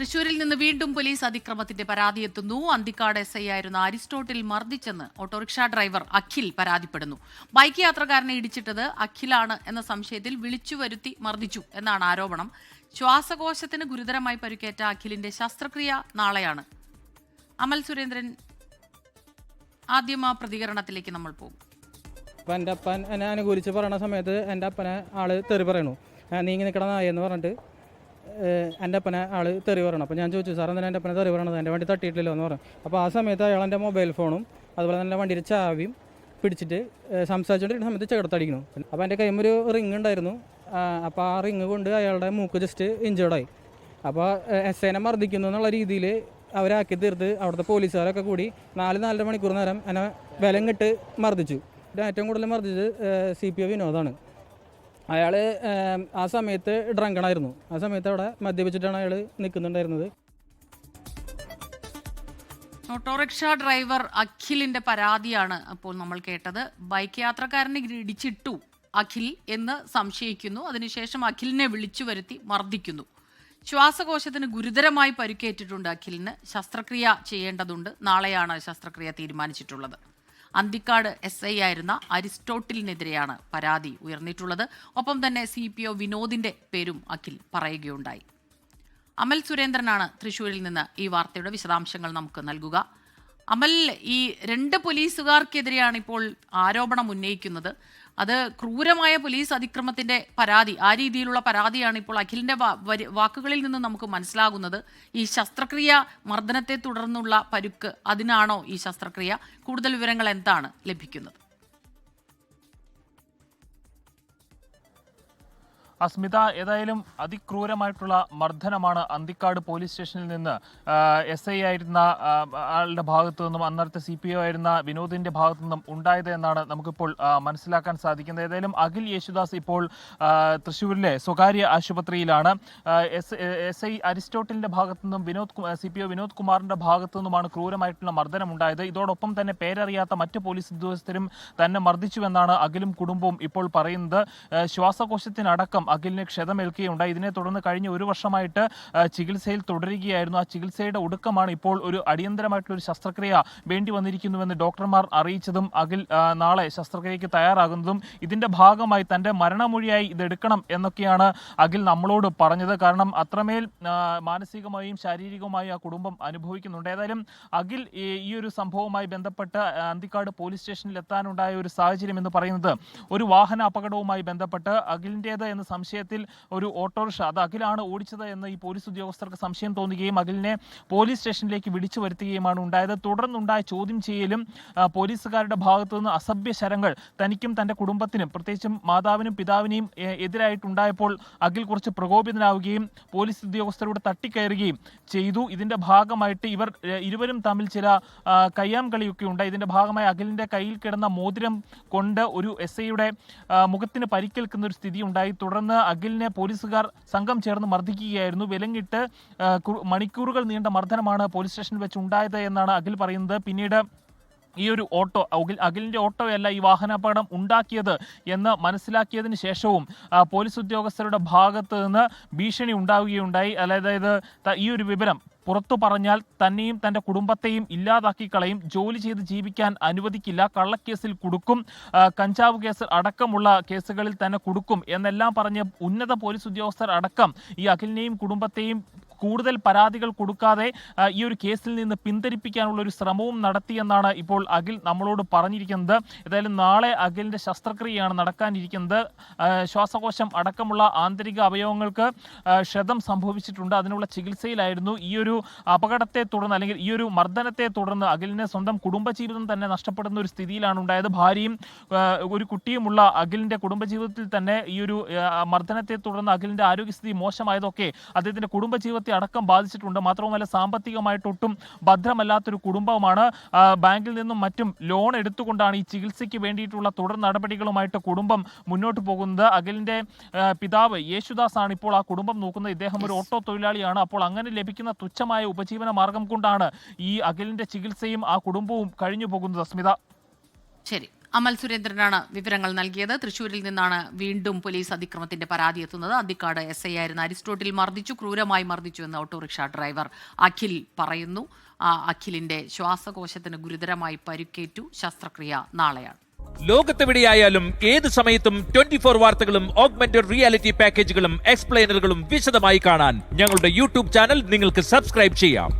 തൃശൂരിൽ നിന്ന് വീണ്ടും പോലീസ് അതിക്രമത്തിന്റെ പരാതി എത്തുന്നു അന്തിക്കാട് എസ് ഐ ആയിരുന്ന അരിസ്റ്റോട്ടിൽ മർദ്ദിച്ചെന്ന് ഓട്ടോറിക്ഷ ഡ്രൈവർ അഖിൽ പരാതിപ്പെടുന്നു. ബൈക്ക് യാത്രക്കാരനെ ഇടിച്ചിട്ടത് അഖിലാണ് എന്ന സംശയത്തിൽ വിളിച്ചു വരുത്തി മർദ്ദിച്ചു എന്നാണ് ആരോപണം. ശ്വാസകോശത്തിന് ഗുരുതരമായി പരുക്കേറ്റ അഖിലിന്റെ ശസ്ത്രക്രിയ നാളെയാണ്. അമൽ സുരേന്ദ്രൻ ആദ്യം ആ പ്രതികരണത്തിലേക്ക് നമ്മൾ പോകും. അപ്പം എന്റെ അപ്പൻ എന്നെ അനുകൂലിച്ച് പറയണ സമയത്ത് എന്റെ അപ്പനെ ആൾ തെറി പറയണു. നീങ്ങി നിൽക്കണ നായെന്ന് പറഞ്ഞിട്ട് എന്റെ അപ്പനെ ആൾ തെറി പറയണം. അപ്പോൾ ഞാൻ ചോദിച്ചു സാർ എന്തായാലും എന്റെ അപ്പനെ തെറി പറയണത് എന്റെ വണ്ടി തട്ടിയിട്ടില്ലല്ലോ എന്ന് പറഞ്ഞു. അപ്പോൾ ആ സമയത്ത് അയാൾ എന്റെ മൊബൈൽ ഫോണും അതുപോലെ തന്നെ വണ്ടിയുടെ ചാവിയും പിടിച്ചിട്ട് സംസാരിച്ചുകൊണ്ടിരിക്കുന്ന സമയത്ത് ചേർത്തടിക്കുന്നു അപ്പോൾ എന്റെ കൈമ ഒരു റിങ് ഉണ്ടായിരുന്നു. അപ്പോൾ ആ റിങ് കൊണ്ട് അയാളുടെ മൂക്ക് ജസ്റ്റ് ഇഞ്ചേർഡായി അപ്പോൾ എസ് എനെ മർദ്ദിക്കുന്നു എന്നുള്ള രീതിയിൽ അവരാക്കി തീർത്ത് അവിടുത്തെ പോലീസുകാരൊക്കെ കൂടി നാല് നാലര മണിക്കൂർ നേരം എന്നെ വിലം കെട്ട് മർദ്ദിച്ചു ഏറ്റവും കൂടുതൽ മർദ്ദിച്ചത് സി പി ഒ വിനോദാണ്. അയാൾ ആ സമയത്ത് ഡ്രങ്കണായിരുന്നു. ആ സമയത്ത് അവിടെ മദ്യപിച്ചിട്ടാണ് അയാൾ നിൽക്കുന്നുണ്ടായിരുന്നത്. ഓട്ടോറിക്ഷ ഡ്രൈവർ അഖിലിന്റെ പരാതിയാണ് അപ്പോൾ നമ്മൾ കേട്ടത്. ബൈക്ക് യാത്രക്കാരനെ ഇടിച്ചിട്ടു അഖിൽ എന്ന് സംശയിക്കുന്നു. അതിനുശേഷം അഖിലിനെ വിളിച്ചു വരുത്തി മർദ്ദിക്കുന്നു. ശ്വാസകോശത്തിന് ഗുരുതരമായി പരിക്കേറ്റിട്ടുണ്ട് അഖിലിന്. ശസ്ത്രക്രിയ ചെയ്യേണ്ടതുണ്ട്. നാളെയാണ് ശസ്ത്രക്രിയ തീരുമാനിച്ചിട്ടുള്ളത്. അന്തിക്കാട് എസ് ഐ ആയിരുന്ന അരിസ്റ്റോട്ടിലിനെതിരെയാണ് പരാതി ഉയർന്നിട്ടുള്ളത്. ഒപ്പം തന്നെ സി പി ഒ വിനോദിന്റെ പേരും അഖിൽ പറയുകയുണ്ടായി. അമൽ സുരേന്ദ്രനാണ് തൃശൂരിൽ നിന്ന് ഈ വാർത്തയുടെ വിശദാംശങ്ങൾ നമുക്ക് നൽകുക. അമൽ ഈ രണ്ട് പോലീസുകാർക്കെതിരെയാണ് ഇപ്പോൾ ആരോപണം ഉന്നയിക്കുന്നത്. അത് ക്രൂരമായ പോലീസ് അതിക്രമത്തിന്റെ പരാതി ആ രീതിയിലുള്ള പരാതിയാണ് ഇപ്പോൾ അഖിലിന്റെ വാക്കുകളിൽ നിന്ന് നമുക്ക് മനസ്സിലാകുന്നത്. ഈ ശസ്ത്രക്രിയ മർദ്ദനത്തെ തുടർന്നുള്ള പരുക്ക് അതിനാണോ ഈ ശസ്ത്രക്രിയ? കൂടുതൽ വിവരങ്ങൾ എന്താണ് ലഭിക്കുന്നത്? അസ്മിത ഏതായാലും അതിക്രൂരമായിട്ടുള്ള മർദ്ദനമാണ് അന്തിക്കാട് പോലീസ് സ്റ്റേഷനിൽ നിന്ന് എസ് ഐ ആയിരുന്ന ആളുടെ ഭാഗത്തു നിന്നും അന്നത്തെ സി പി ഒ ആയിരുന്ന വിനോദിന്റെ ഭാഗത്തു നിന്നും ഉണ്ടായത് എന്നാണ് നമുക്കിപ്പോൾ മനസ്സിലാക്കാൻ സാധിക്കുന്നത്. ഏതായാലും അഖിൽ യേശുദാസ് ഇപ്പോൾ തൃശ്ശൂരിലെ സ്വകാര്യ ആശുപത്രിയിലാണ്. എസ് എസ് ഐ അരിസ്റ്റോട്ടലിന്റെ ഭാഗത്തു നിന്നും Vinod C P O Vinod കുമാറിന്റെ ഭാഗത്തു നിന്നുമാണ് ക്രൂരമായിട്ടുള്ള മർദ്ദനം ഉണ്ടായത് ഇതോടൊപ്പം തന്നെ പേരറിയാത്ത മറ്റ് പോലീസ് ഉദ്യോഗസ്ഥരും തന്നെ മർദ്ദിച്ചുവെന്നാണ് അഖിലും കുടുംബവും ഇപ്പോൾ പറയുന്നത്. ശ്വാസകോശത്തിനടക്കം അഖിലിന് ക്ഷതമേൽക്കുകയുണ്ടായി. ഇതിനെ തുടർന്ന് കഴിഞ്ഞ ഒരു വർഷമായിട്ട് ചികിത്സയിൽ തുടരുകയായിരുന്നു. ആ ചികിത്സയുടെ ഒടുക്കമാണ് ഇപ്പോൾ ഒരു അടിയന്തരമായിട്ടുള്ള ഒരു ശസ്ത്രക്രിയ വേണ്ടി വന്നിരിക്കുന്നുവെന്ന് ഡോക്ടർമാർ അറിയിച്ചതും അഖിൽ നാളെ ശസ്ത്രക്രിയയ്ക്ക് തയ്യാറാകുന്നതും ഇതിന്റെ ഭാഗമായി തന്റെ മരണമൊഴിയായി ഇത് എടുക്കണം എന്നൊക്കെയാണ് അഖിൽ നമ്മളോട് പറഞ്ഞത്. കാരണം അത്രമേൽ മാനസികമായും ശാരീരികമായും ആ കുടുംബം അനുഭവിക്കുന്നുണ്ട്. ഏതായാലും അഖിൽ ഈ ഒരു സംഭവവുമായി ബന്ധപ്പെട്ട് അന്തിക്കാട് പോലീസ് സ്റ്റേഷനിൽ എത്താനുണ്ടായ ഒരു സാഹചര്യം എന്ന് പറയുന്നത് ഒരു വാഹന അപകടവുമായി ബന്ധപ്പെട്ട് അഖിലിന്റേത് എന്ന സംശയത്തിൽ ഒരു ഓട്ടോറിക്ഷ അത് അഖിലാണ് ഓടിച്ചത് എന്ന് ഈ പോലീസ് ഉദ്യോഗസ്ഥർക്ക് സംശയം തോന്നുകയും അഖിലിനെ പോലീസ് സ്റ്റേഷനിലേക്ക് വിളിച്ചു വരുത്തുകയുമാണ് ഉണ്ടായത്. തുടർന്നുണ്ടായ ചോദ്യം ചെയ്യലും പോലീസുകാരുടെ ഭാഗത്തു നിന്ന് അസഭ്യ ശരങ്ങൾ തനിക്കും തന്റെ കുടുംബത്തിനും പ്രത്യേകിച്ചും മാതാവിനും പിതാവിനെയും എതിരായിട്ടുണ്ടായപ്പോൾ അഖിൽ കുറച്ച് പ്രകോപിതനാവുകയും പോലീസ് ഉദ്യോഗസ്ഥരോട് തട്ടിക്കയറുകയും ചെയ്തു. ഇതിന്റെ ഭാഗമായിട്ട് ഇവർ ഇരുവരും തമ്മിൽ ചില കയ്യാം കളിയൊക്കെ ഉണ്ട്. ഇതിന്റെ ഭാഗമായി അഖിലിന്റെ കയ്യിൽ കിടന്ന മോതിരം കൊണ്ട് ഒരു എസ് ഐയുടെ മുഖത്തിന് പരിക്കേൽക്കുന്ന ഒരു സ്ഥിതി ഉണ്ടായി. തുടർന്ന് അഖിലിനെ പോലീസുകാർ സംഘം ചേർന്ന് മർദ്ദിക്കുകയായിരുന്നു. വിലങ്ങിട്ട് മണിക്കൂറുകൾ നീണ്ട മർദ്ദനമാണ് പോലീസ് സ്റ്റേഷനിൽ വെച്ച് ഉണ്ടായത് എന്നാണ് അഖിൽ പറയുന്നത്. പിന്നീട് ഈ ഒരു ഓട്ടോ അഖിലിന്റെ ഓട്ടോയല്ല ഈ വാഹനാപകടം ഉണ്ടാക്കിയത് എന്ന് മനസ്സിലാക്കിയതിന് ശേഷവും പോലീസ് ഉദ്യോഗസ്ഥരുടെ ഭാഗത്ത് നിന്ന് ഭീഷണി ഉണ്ടാവുകയുണ്ടായി. അതായത് ഈ ഒരു വിവരം പുറത്തു പറഞ്ഞാൽ തന്നെയും തന്റെ കുടുംബത്തെയും ഇല്ലാതാക്കി കളയും. ജോലി ചെയ്ത് ജീവിക്കാൻ അനുവദിക്കില്ല. കള്ളക്കേസിൽ കുടുക്കും. കഞ്ചാവ് കേസ് അടക്കമുള്ള കേസുകളിൽ തന്നെ കുടുക്കും. എന്നെല്ലാം പറഞ്ഞ് ഉന്നത പോലീസ് ഉദ്യോഗസ്ഥർ അടക്കം ഈ അഖിലിനെയും കുടുംബത്തെയും കൂടുതൽ പരാതികൾ കൊടുക്കാതെ ഈ ഒരു കേസിൽ നിന്ന് പിന്തിരിപ്പിക്കാനുള്ള ഒരു ശ്രമവും നടത്തിയെന്നാണ് ഇപ്പോൾ അഖിൽ നമ്മളോട് പറഞ്ഞിരിക്കുന്നത്. ഏതായാലും നാളെ അഖിലിന്റെ ശസ്ത്രക്രിയയാണ് നടക്കാനിരിക്കുന്നത്. ശ്വാസകോശം അടക്കമുള്ള ആന്തരിക അവയവങ്ങൾക്ക് ക്ഷതം സംഭവിച്ചിട്ടുണ്ട്. അതിനുള്ള ചികിത്സയിലായിരുന്നു ഈ ഒരു അപകടത്തെ തുടർന്ന് അല്ലെങ്കിൽ ഈ ഒരു മർദ്ദനത്തെ തുടർന്ന് അഖിലിന് സ്വന്തം കുടുംബജീവിതം തന്നെ നഷ്ടപ്പെടുന്ന ഒരു സ്ഥിതിയിലാണ് ഉണ്ടായത്. ഭാര്യയും ഒരു കുട്ടിയുമുള്ള അഖിലിന്റെ കുടുംബജീവിതത്തിൽ തന്നെ ഈ ഒരു മർദ്ദനത്തെ തുടർന്ന് അഖിലിന്റെ ആരോഗ്യസ്ഥിതി മോശമായതൊക്കെ അദ്ദേഹത്തിന്റെ കുടുംബജീവിതത്തെ അടക്കം ബാധിച്ചിട്ടുണ്ട്. മാത്രവുമല്ല സാമ്പത്തികമായിട്ട് ഒട്ടും ഭദ്രമല്ലാത്തൊരു കുടുംബമാണ് ബാങ്കിൽ നിന്നും മറ്റും ലോൺ എടുത്തുകൊണ്ടാണ് ഈ ചികിത്സയ്ക്ക് വേണ്ടിയിട്ടുള്ള തുടർ നടപടികളുമായിട്ട് കുടുംബം മുന്നോട്ട് പോകുന്നത്. അഖിലിന്റെ പിതാവ് യേശുദാസ് ആണ് ഇപ്പോൾ ആ കുടുംബം നോക്കുന്നത്. ഇദ്ദേഹം ഒരു ഓട്ടോ തൊഴിലാളിയാണ്. അപ്പോൾ അങ്ങനെ ലഭിക്കുന്ന തുച്ഛമായ ഉപജീവന മാർഗം കൊണ്ടാണ് ഈ അഖിലിന്റെ ചികിത്സയും ആ കുടുംബവും കഴിഞ്ഞു പോകുന്നത് സ്മിത ശരി. അമൽ സുരേന്ദ്രനാണ് വിവരങ്ങൾ നൽകിയത്. തൃശൂരിൽ നിന്നാണ് വീണ്ടും പോലീസ് അതിക്രമത്തിന്റെ പരാതി എത്തുന്നത്. അന്തിക്കാട് എസ് ഐ ആയിരുന്ന അരിസ്റ്റോട്ടിൽ മർദ്ദിച്ചു ക്രൂരമായി മർദ്ദിച്ചു എന്ന് ഓട്ടോറിക്ഷ ഡ്രൈവർ അഖിൽ പറയുന്നു. അഖിലിന്റെ ശ്വാസകോശത്തിന് ഗുരുതരമായി പരിക്കേറ്റു. ശസ്ത്രക്രിയ നാളെയാണ്. ലോകത്തെവിടെയായാലും ഏത് സമയത്തും ട്വന്റി ഫോർ വാർത്തകളും ഓഗ്മെന്റഡ് റിയാലിറ്റി പാക്കേജുകളും എക്സ്പ്ലെയിനറുകളും വിശദമായി കാണാൻ ഞങ്ങളുടെ യൂട്യൂബ് ചാനൽ നിങ്ങൾക്ക് സബ്സ്ക്രൈബ് ചെയ്യാം.